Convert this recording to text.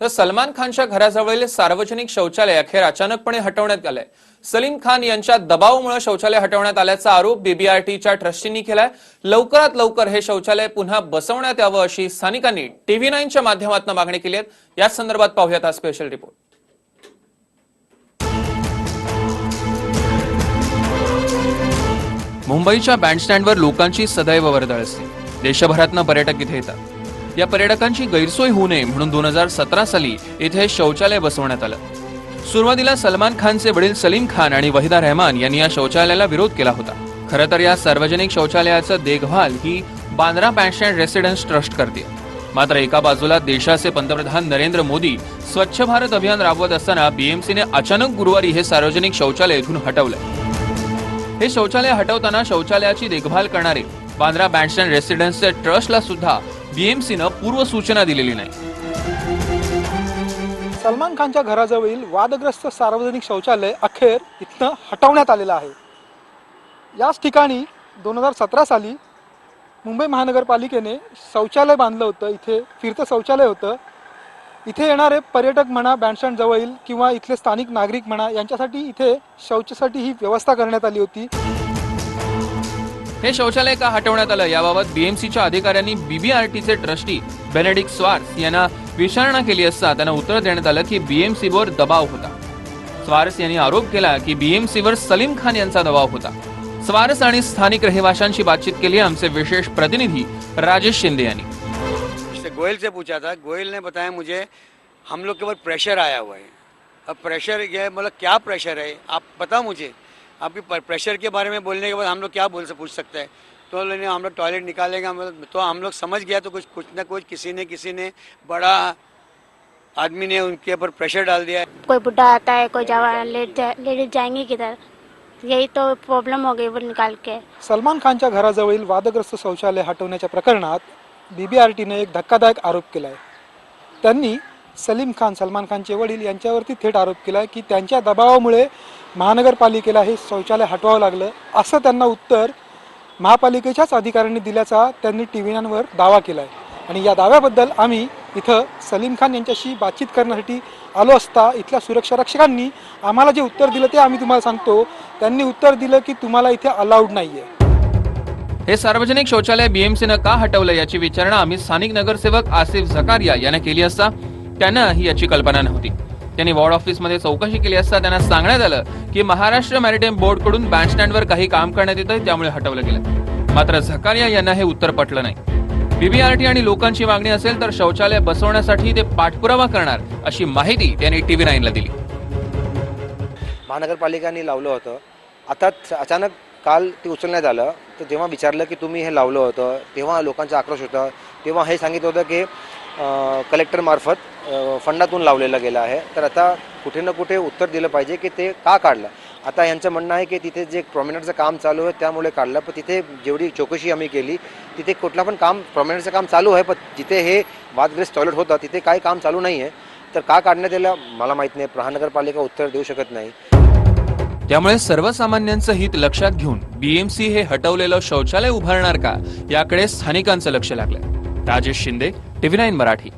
तर सलमान खानच्या घराजवळील सार्वजनिक शौचालय अखेर अचानकपणे हटवण्यात आलंय. सलीम खान यांच्या दबावामुळे शौचालय हटवण्यात आल्याचा आरोप बीबीआरटीच्या ट्रस्टींनी केलाय. लवकरात लवकर हे शौचालय पुन्हा बसवण्यात यावं अशी स्थानिकांनी टीव्ही नाईनच्या माध्यमातून मागणी केली आहे. याच संदर्भात पाहूयात हा स्पेशल रिपोर्ट मुंबईच्या बँडस्टँडवर लोकांची सदैव वर्दळ असते. देशभरातनं पर्यटक इथे येतात. या पर्यटकांची गैरसोय होऊ नये म्हणून दोन हजार सतरा साली इथे शौचालय बसवण्यात आलं. सुरुवातीला सलमान खानचे वडील सलीम खान आणि वहिदा रहमान यांनी या शौचालयाला विरोध केला होता. खरं तर या सार्वजनिक शौचालयाचं देखभाल ही बांद्रा पॅन्शन रेसिडेन्स ट्रस्ट करते. मात्र एका बाजूला देशाचे पंतप्रधान नरेंद्र मोदी स्वच्छ भारत अभियान राबवत असताना बीएमसीने अचानक गुरुवारी हे सार्वजनिक शौचालय इथून हटवलं हे शौचालय हटवताना शौचालयाची देखभाल करणारे बांद्रा बँडस्टँड रेसिडेन्सच्या ट्रस्टला सुद्धा बीएमसीनं पूर्व सूचना दिलेली नाही. सलमान खानच्या घराजवळील वादग्रस्त सार्वजनिक शौचालय अखेर इथनं हटवण्यात आलेलं आहे. याच ठिकाणी दोन हजार सतरा साली मुंबई महानगरपालिकेने शौचालय बांधलं होतं इथे फिरतं शौचालय होतं. इथे येणारे पर्यटक म्हणा बँडस्टँड जवळील किंवा इथले स्थानिक नागरिक म्हणा यांच्यासाठी इथे शौचासाठी ही व्यवस्था करण्यात आली होती. हे शौचालय का हटवण्यात आलं? याबाबत बीएमसीच्या अधिकाऱ्यांनी बीबीआरटीचे ट्रस्टी बेनेडिक स्वार्स यांना विचारणा केली असता त्यांना उत्तर देण्यात आलं की बीएमसीवर दबाव होता. स्वारस यांनी आरोप केला की बीएमसीवर सलीम खान यांचा दबाव होता. स्वारस आणि स्थानिक रहिवाशांशी बातचीत केली आमचे विशेष प्रतिनिधी राजेश शिंदे यांनी. गोयल से पूछा था. गोयल ने बताया मुझे हम लोग के ऊपर प्रेशर आया हुआ है. अब प्रेशर ये मतलब क्या प्रेशर है? आप पता मुझे. आपकी प्रेशर के बारे में बोलने के बाद हम लोग क्या बोल से पूछ सकते हैं? तो लेने हम लोग टॉयलेट निकालेंगे हम लोग तो हम लोग समझ गया तो कुछ कुछ ना कुछ किसी ने किसी ने बड़ा आदमी ने उनके ऊपर प्रेशर डाल दिया। है कोई बुढ़ा आता है कोई जवान लेट जा, लेडीज़ जाएँगे किधर? यही तो प्रॉब्लम हो गई वो निकाल के। सलमान खान खानच्या घराजवळील वादग्रस्त शौचालय हटवण्याच्या प्रकरणात बीबीआरटीने एक धक्कादायक आरोप केला आहे त्यांनी सलीम खान सलमान खानचे वडील यांच्यावरती थेट आरोप केला आहे की त्यांच्या दबावामुळे महानगरपालिकेला हे शौचालय हटवावं लागलं असं त्यांना उत्तर महापालिकेच्याच अधिकाऱ्यांनी दिल्याचा त्यांनी टी व्ही दावा केला आहे आणि या दाव्याबद्दल आम्ही इथं सलीम खान यांच्याशी बातचीत करण्यासाठी आलो असता इथल्या सुरक्षा रक्षकांनी आम्हाला जे उत्तर दिलं ते आम्ही तुम्हाला सांगतो. त्यांनी उत्तर दिलं की तुम्हाला इथे अलाउड नाही आहे हे सार्वजनिक शौचालय बीएमसीनं का हटवलं याची विचारणा आम्ही स्थानिक नगरसेवक आसिफ झकारिया यांना केली असता त्यांना ही याची कल्पना नव्हती. त्यांनी वॉर्ड ऑफिसमध्ये चौकशी केली असता त्यांना सांगण्यात आलं की महाराष्ट्र मॅरिटाईम बोर्डकडून बँडस्टँडवर काही काम करण्यात येतं त्यामुळे हटवलं गेलं. मात्र झकारिया यांना हे उत्तर पटलं नाही. बीबीआरटी आणि लोकांची मागणी असेल तर शौचालय बसवण्यासाठी ते पाठपुरावा करणार अशी माहिती त्यांनी टीव्ही नाईनला दिली. महानगरपालिकांनी लावलं होतं. आता अचानक काल ते उचलण्यात आलं. तर जेव्हा विचारलं की तुम्ही हे लावलं होतं तेव्हा लोकांचा आक्रोश होता. तेव्हा हे सांगितलं होतं की कलेक्टरमार्फत फंडातून लावलेलं गेलं आहे. तर आता कुठे ना कुठे उत्तर दिलं पाहिजे की ते का काढलं? आता यांचं म्हणणं आहे की तिथे जे प्रॉमिनंटचं काम चालू आहे त्यामुळे काढलं. पण तिथे जेवढी चौकशी आम्ही केली तिथे कुठला पण काम प्रॉमिनंटचं काम चालू आहे पण जिथे हे वादग्रस्त टॉयलेट होतं तिथे काही काम चालू नाही आहे. तर का काढण्यात आलं मला माहीत नाही. महानगरपालिका उत्तर देऊ शकत नाही. त्यामुळे सर्वसामान्यांचं हित लक्षात घेऊन बीएमसी हे हटवलेलं शौचालय उभारणार का? याकडे स्थानिकांचं लक्ष लागलं राजेश शिंदे टीव्ही नाईन मराठी.